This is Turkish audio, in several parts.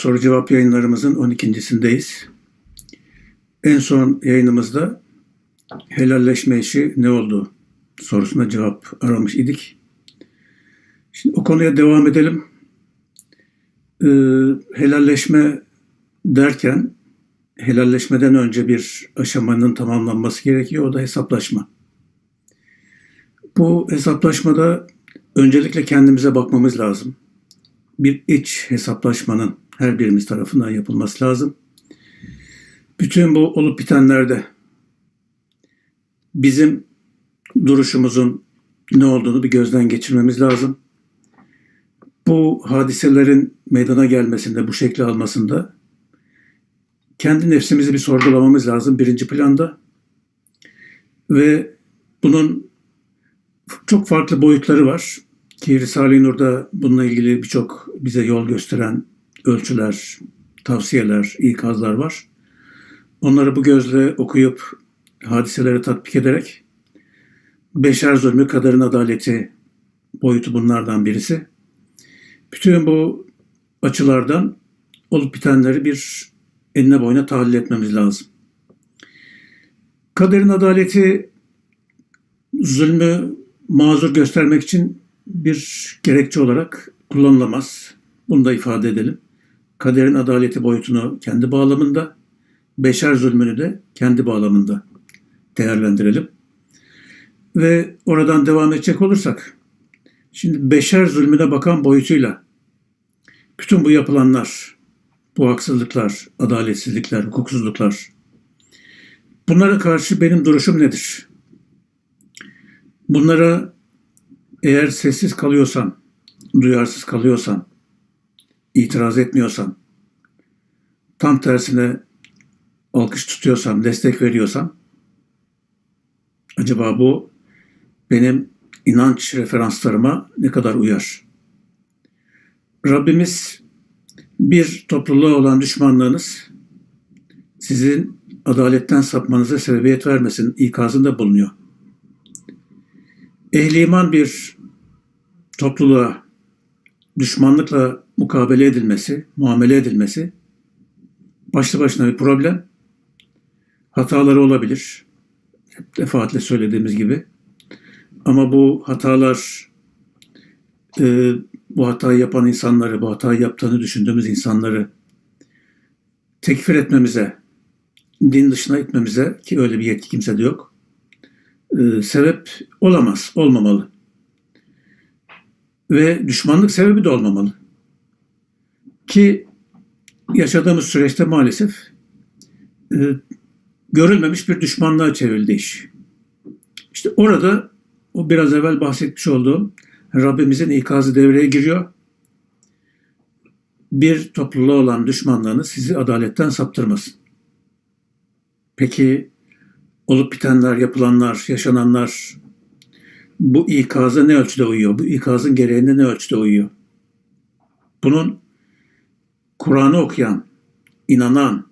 Soru cevap yayınlarımızın 12.sindeyiz. En son yayınımızda helalleşme işi ne oldu sorusuna cevap aramış idik. Şimdi o konuya devam edelim. Ee, helalleşme derken helalleşmeden önce bir aşamanın tamamlanması gerekiyor. O da hesaplaşma. Bu hesaplaşmada öncelikle kendimize bakmamız lazım. Bir iç hesaplaşmanın her birimiz tarafından yapılması lazım. Bütün bu olup bitenlerde bizim duruşumuzun ne olduğunu bir gözden geçirmemiz lazım. Bu hadiselerin meydana gelmesinde, bu şekli almasında kendi nefsimizi bir sorgulamamız lazım birinci planda. Ve bunun çok farklı boyutları var ki Risale-i Nur'da bununla ilgili birçok bize yol gösteren ölçüler, tavsiyeler, ikazlar var. Onları bu gözle okuyup hadiseleri tatbik ederek beşer zulmü, kaderin adaleti boyutu bunlardan birisi. Bütün bu açılardan olup bitenleri bir eline boyuna tahlil etmemiz lazım. Kaderin adaleti zulmü mazur göstermek için bir gerekçe olarak kullanılamaz. Bunu da ifade edelim. Kaderin adaleti boyutunu kendi bağlamında, beşer zulmünü de kendi bağlamında değerlendirelim. Ve oradan devam edecek olursak, şimdi beşer zulmüne bakan boyutuyla bütün bu yapılanlar, bu haksızlıklar, adaletsizlikler, hukuksuzluklar, bunlara karşı benim duruşum nedir? Bunlara eğer sessiz kalıyorsan, duyarsız kalıyorsan, itiraz etmiyorsan, tam tersine alkış tutuyorsan, destek veriyorsan, acaba bu benim inanç referanslarıma ne kadar uyar? Rabbimiz bir topluluğa olan düşmanlığınız sizin adaletten sapmanıza sebebiyet vermesin ikazında bulunuyor. Ehli iman bir topluluğa düşmanlıkla mukabele edilmesi, muamele edilmesi başlı başına bir problem. Hataları olabilir. Hep defaatle söylediğimiz gibi. Ama bu hatalar e, bu hatayı yapan insanları, bu hatayı yaptığını düşündüğümüz insanları tekfir etmemize, din dışına itmemize ki öyle bir yetki kimsede yok. E, sebep olamaz, olmamalı. Ve düşmanlık sebebi de olmamalı. Ki yaşadığımız süreçte maalesef e, görülmemiş bir düşmanlığa çevrildi iş. İşte orada o biraz evvel bahsetmiş olduğum Rabbimizin ikazı devreye giriyor. Bir topluluğa olan düşmanlığını sizi adaletten saptırmasın. Peki olup bitenler, yapılanlar, yaşananlar bu ikaza ne ölçüde uyuyor? Bu ikazın gereğine ne ölçüde uyuyor? Bunun Kur'an'ı okuyan, inanan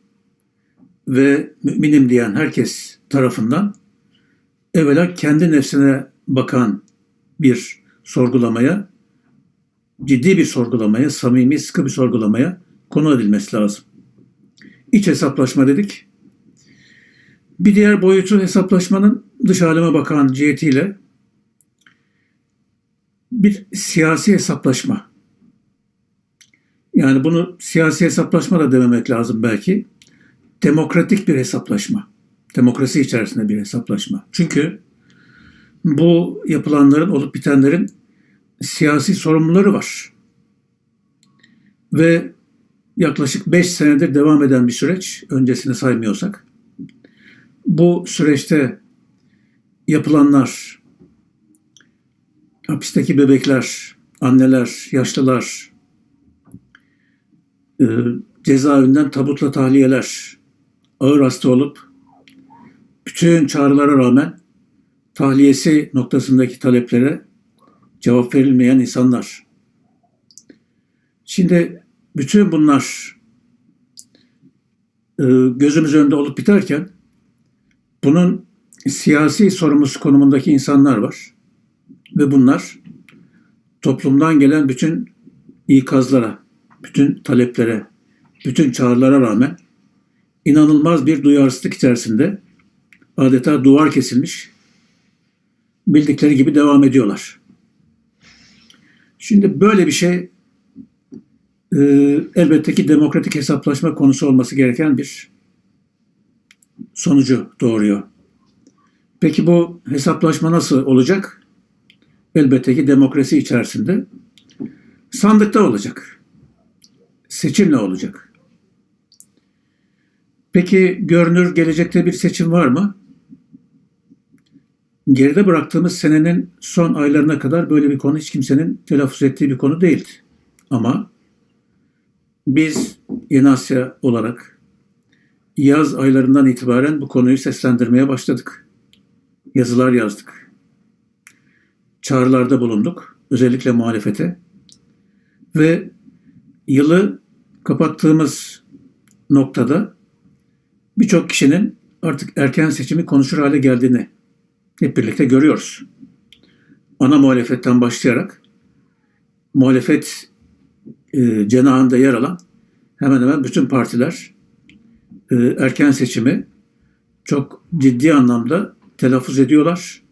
ve müminim diyen herkes tarafından evvela kendi nefsine bakan bir sorgulamaya, ciddi bir sorgulamaya, samimi, sıkı bir sorgulamaya konu edilmesi lazım. İç hesaplaşma dedik. Bir diğer boyutu hesaplaşmanın dış aleme bakan cihetiyle bir siyasi hesaplaşma. Yani bunu siyasi hesaplaşma da dememek lazım belki. Demokratik bir hesaplaşma. Demokrasi içerisinde bir hesaplaşma. Çünkü bu yapılanların olup bitenlerin siyasi sorumluları var. Ve yaklaşık 5 senedir devam eden bir süreç, öncesini saymıyorsak. Bu süreçte yapılanlar, hapisteki bebekler, anneler, yaşlılar, e, cezaevinden tabutla tahliyeler, ağır hasta olup bütün çağrılara rağmen tahliyesi noktasındaki taleplere cevap verilmeyen insanlar. Şimdi bütün bunlar e, gözümüz önünde olup biterken bunun siyasi sorumlusu konumundaki insanlar var. Ve bunlar toplumdan gelen bütün ikazlara, bütün taleplere, bütün çağrılara rağmen inanılmaz bir duyarsızlık içerisinde adeta duvar kesilmiş bildikleri gibi devam ediyorlar. Şimdi böyle bir şey e, elbette ki demokratik hesaplaşma konusu olması gereken bir sonucu doğuruyor. Peki bu hesaplaşma nasıl olacak? Elbette ki demokrasi içerisinde sandıkta olacak. Seçimle olacak. Peki görünür gelecekte bir seçim var mı? Geride bıraktığımız senenin son aylarına kadar böyle bir konu hiç kimsenin telaffuz ettiği bir konu değildi. Ama biz Yeni Asya olarak yaz aylarından itibaren bu konuyu seslendirmeye başladık. Yazılar yazdık. Çağrılarda bulunduk. Özellikle muhalefete. Ve yılı kapattığımız noktada birçok kişinin artık erken seçimi konuşur hale geldiğini hep birlikte görüyoruz. Ana muhalefetten başlayarak muhalefet e, cenahında yer alan hemen hemen bütün partiler e, erken seçimi çok ciddi anlamda telaffuz ediyorlar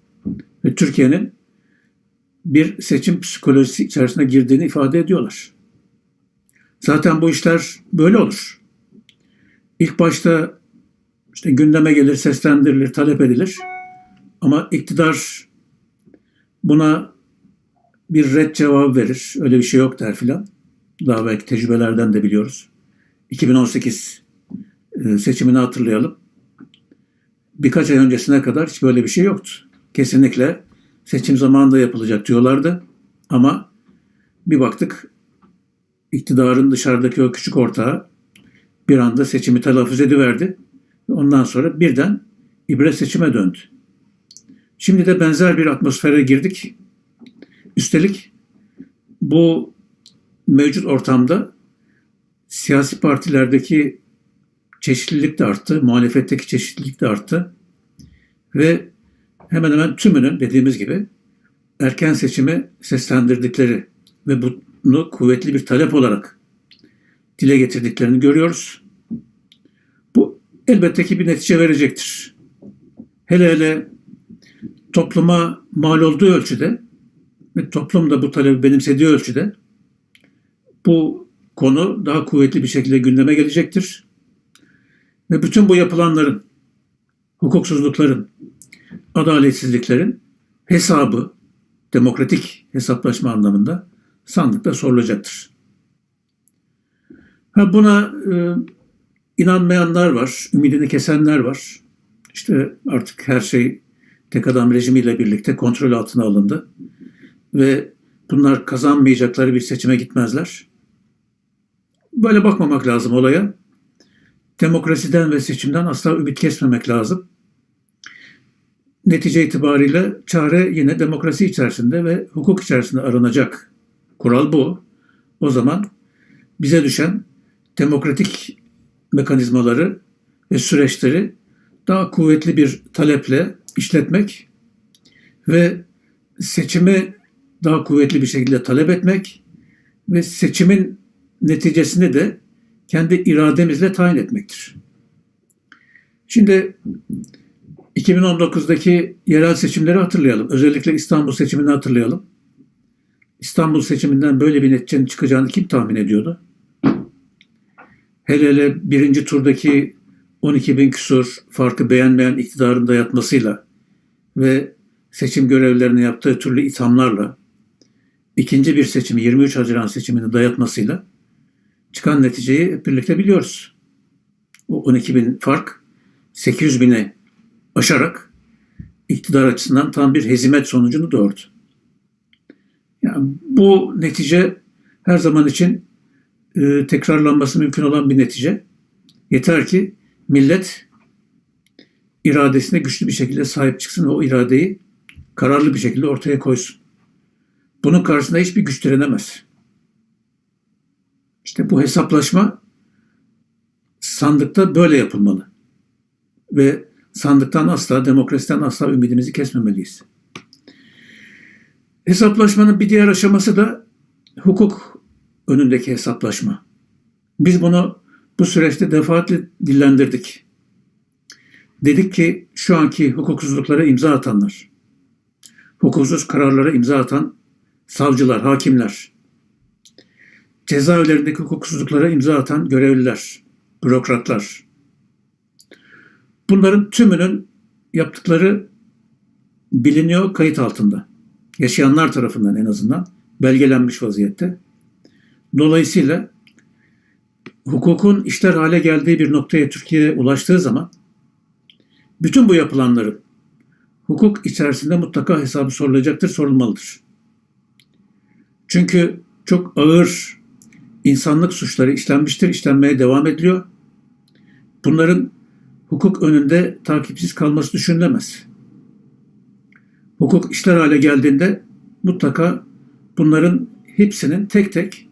ve Türkiye'nin bir seçim psikolojisi içerisine girdiğini ifade ediyorlar. Zaten bu işler böyle olur. İlk başta işte gündeme gelir, seslendirilir, talep edilir. Ama iktidar buna bir red cevabı verir. Öyle bir şey yok der filan. Daha belki tecrübelerden de biliyoruz. 2018 e, seçimini hatırlayalım. Birkaç ay öncesine kadar hiç böyle bir şey yoktu. Kesinlikle seçim zamanında yapılacak diyorlardı. Ama bir baktık iktidarın dışarıdaki o küçük ortağı bir anda seçimi telaffuz ediverdi. Ondan sonra birden ibre seçime döndü. Şimdi de benzer bir atmosfere girdik. Üstelik bu mevcut ortamda siyasi partilerdeki çeşitlilik de arttı, muhalefetteki çeşitlilik de arttı ve hemen hemen tümünün dediğimiz gibi erken seçimi seslendirdikleri ve bunu kuvvetli bir talep olarak dile getirdiklerini görüyoruz. Bu elbette ki bir netice verecektir. Hele hele topluma mal olduğu ölçüde ve toplum da bu talebi benimsediği ölçüde bu konu daha kuvvetli bir şekilde gündeme gelecektir. Ve bütün bu yapılanların, hukuksuzlukların, adaletsizliklerin hesabı, demokratik hesaplaşma anlamında sandıkta sorulacaktır. Ha buna e, inanmayanlar var, ümidini kesenler var. İşte artık her şey tek adam rejimiyle birlikte kontrol altına alındı. Ve bunlar kazanmayacakları bir seçime gitmezler. Böyle bakmamak lazım olaya. Demokrasiden ve seçimden asla ümit kesmemek lazım. Netice itibariyle çare yine demokrasi içerisinde ve hukuk içerisinde aranacak. Kural bu. O zaman bize düşen demokratik mekanizmaları ve süreçleri daha kuvvetli bir taleple işletmek ve seçimi daha kuvvetli bir şekilde talep etmek ve seçimin neticesini de kendi irademizle tayin etmektir. Şimdi 2019'daki yerel seçimleri hatırlayalım. Özellikle İstanbul seçimini hatırlayalım. İstanbul seçiminden böyle bir neticenin çıkacağını kim tahmin ediyordu? Hele hele birinci turdaki 12 bin küsur farkı beğenmeyen iktidarın dayatmasıyla ve seçim görevlerini yaptığı türlü ithamlarla ikinci bir seçimi 23 Haziran seçimini dayatmasıyla çıkan neticeyi hep birlikte biliyoruz. O 12 bin fark 800 bine aşarak iktidar açısından tam bir hezimet sonucunu doğurdu. Bu netice her zaman için e, tekrarlanması mümkün olan bir netice. Yeter ki millet iradesine güçlü bir şekilde sahip çıksın ve o iradeyi kararlı bir şekilde ortaya koysun. Bunun karşısında hiçbir güç direnemez. İşte bu hesaplaşma sandıkta böyle yapılmalı. Ve sandıktan asla, demokrasiden asla ümidimizi kesmemeliyiz. Hesaplaşmanın bir diğer aşaması da hukuk önündeki hesaplaşma. Biz bunu bu süreçte defaatle dillendirdik. Dedik ki şu anki hukuksuzluklara imza atanlar, hukuksuz kararlara imza atan savcılar, hakimler, cezaevlerindeki hukuksuzluklara imza atan görevliler, bürokratlar. Bunların tümünün yaptıkları biliniyor kayıt altında. Yaşayanlar tarafından en azından belgelenmiş vaziyette. Dolayısıyla hukukun işler hale geldiği bir noktaya Türkiye ulaştığı zaman bütün bu yapılanların hukuk içerisinde mutlaka hesabı sorulacaktır, sorulmalıdır. Çünkü çok ağır insanlık suçları işlenmiştir, işlenmeye devam ediliyor. Bunların hukuk önünde takipsiz kalması düşünülemez. Hukuk işler hale geldiğinde mutlaka bunların hepsinin tek tek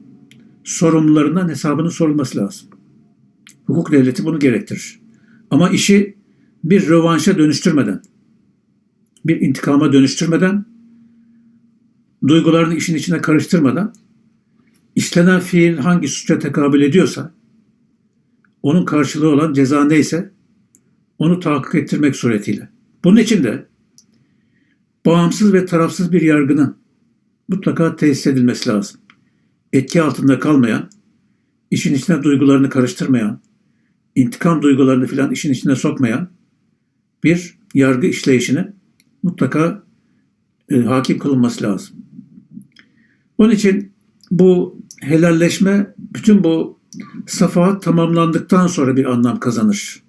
sorumlularından hesabının sorulması lazım. Hukuk devleti bunu gerektirir. Ama işi bir rövanşa dönüştürmeden, bir intikama dönüştürmeden, duygularını işin içine karıştırmadan, işlenen fiil hangi suça tekabül ediyorsa, onun karşılığı olan ceza neyse, onu tahakkuk ettirmek suretiyle. Bunun için de bağımsız ve tarafsız bir yargının mutlaka tesis edilmesi lazım. Etki altında kalmayan, işin içine duygularını karıştırmayan, intikam duygularını filan işin içine sokmayan bir yargı işleyişine mutlaka e, hakim kılınması lazım. Onun için bu helalleşme bütün bu safahat tamamlandıktan sonra bir anlam kazanır.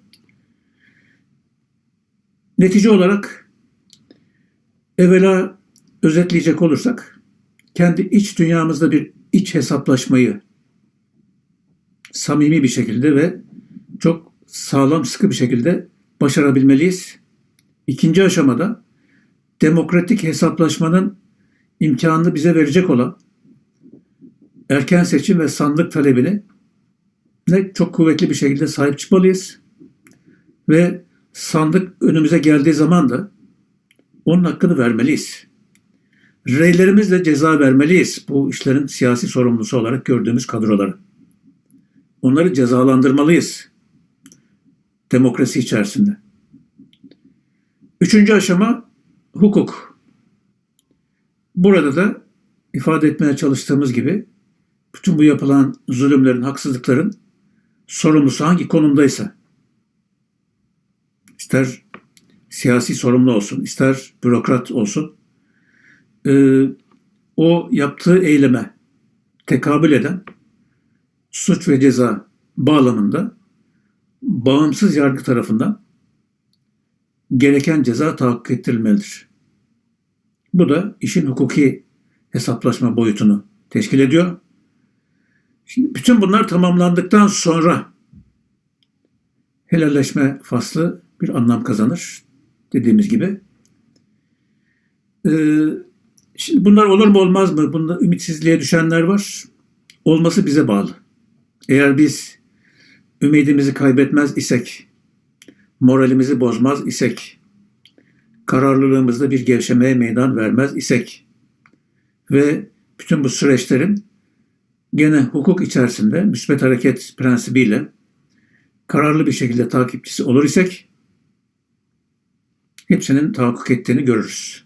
Netice olarak evvela özetleyecek olursak kendi iç dünyamızda bir iç hesaplaşmayı samimi bir şekilde ve çok sağlam sıkı bir şekilde başarabilmeliyiz. İkinci aşamada demokratik hesaplaşmanın imkanını bize verecek olan erken seçim ve sandık talebini ne çok kuvvetli bir şekilde sahip çıkmalıyız. Ve sandık önümüze geldiği zaman da onun hakkını vermeliyiz. Reylerimizle ceza vermeliyiz bu işlerin siyasi sorumlusu olarak gördüğümüz kadroları. Onları cezalandırmalıyız demokrasi içerisinde. Üçüncü aşama hukuk. Burada da ifade etmeye çalıştığımız gibi bütün bu yapılan zulümlerin, haksızlıkların sorumlusu hangi konumdaysa ister siyasi sorumlu olsun, ister bürokrat olsun e, o yaptığı eyleme tekabül eden suç ve ceza bağlamında bağımsız yargı tarafından gereken ceza tahakkuk ettirilmelidir. Bu da işin hukuki hesaplaşma boyutunu teşkil ediyor. Şimdi bütün bunlar tamamlandıktan sonra helalleşme faslı bir anlam kazanır. Dediğimiz gibi. Ee, şimdi bunlar olur mu olmaz mı? Bunda ümitsizliğe düşenler var. Olması bize bağlı. Eğer biz ümidimizi kaybetmez isek, moralimizi bozmaz isek, kararlılığımızda bir gevşemeye meydan vermez isek ve bütün bu süreçlerin gene hukuk içerisinde müsbet hareket prensibiyle kararlı bir şekilde takipçisi olur isek hepsinin tahakkuk ettiğini görürüz.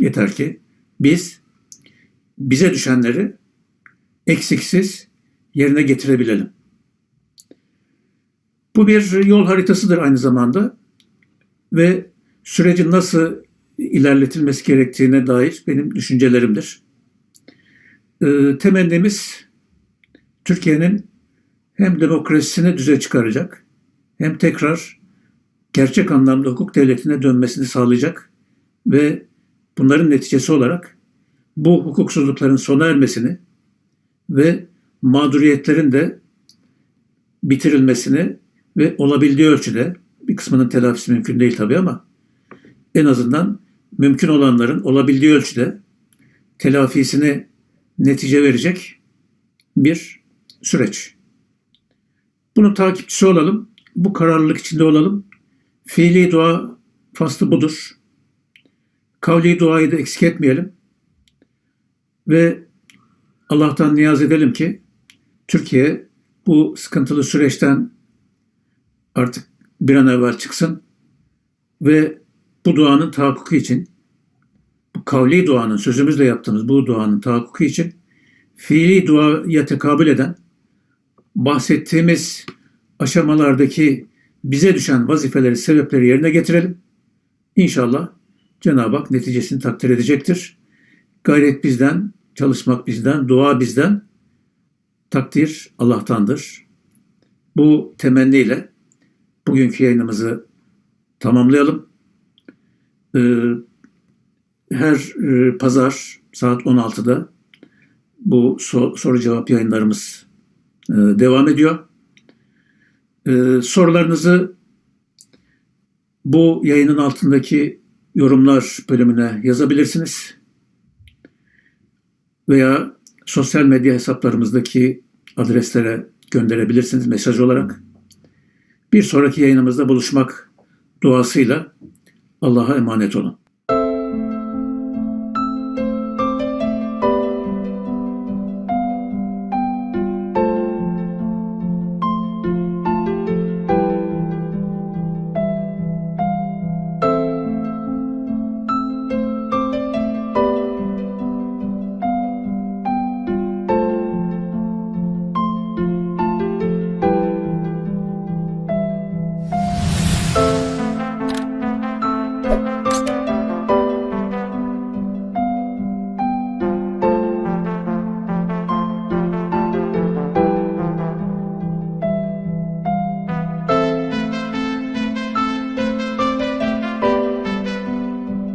Yeter ki biz bize düşenleri eksiksiz yerine getirebilelim. Bu bir yol haritasıdır aynı zamanda ve sürecin nasıl ilerletilmesi gerektiğine dair benim düşüncelerimdir. E, temennimiz Türkiye'nin hem demokrasisini düze çıkaracak hem tekrar gerçek anlamda hukuk devletine dönmesini sağlayacak ve bunların neticesi olarak bu hukuksuzlukların sona ermesini ve mağduriyetlerin de bitirilmesini ve olabildiği ölçüde bir kısmının telafisi mümkün değil tabii ama en azından mümkün olanların olabildiği ölçüde telafisini netice verecek bir süreç. Bunun takipçisi olalım, bu kararlılık içinde olalım. Fiili dua faslı budur. Kavli duayı da eksik etmeyelim. Ve Allah'tan niyaz edelim ki Türkiye bu sıkıntılı süreçten artık bir an evvel çıksın ve bu duanın tahakkuku için, bu kavli duanın, sözümüzle yaptığımız bu duanın tahakkuku için fiili duaya tekabül eden bahsettiğimiz aşamalardaki bize düşen vazifeleri, sebepleri yerine getirelim. İnşallah Cenab-ı Hak neticesini takdir edecektir. Gayret bizden, çalışmak bizden, dua bizden, takdir Allah'tandır. Bu temenniyle bugünkü yayınımızı tamamlayalım. Ee, her e, pazar saat 16'da bu soru cevap yayınlarımız e, devam ediyor. Ee, sorularınızı bu yayının altındaki yorumlar bölümüne yazabilirsiniz. Veya sosyal medya hesaplarımızdaki adreslere gönderebilirsiniz mesaj olarak. Bir sonraki yayınımızda buluşmak duasıyla Allah'a emanet olun.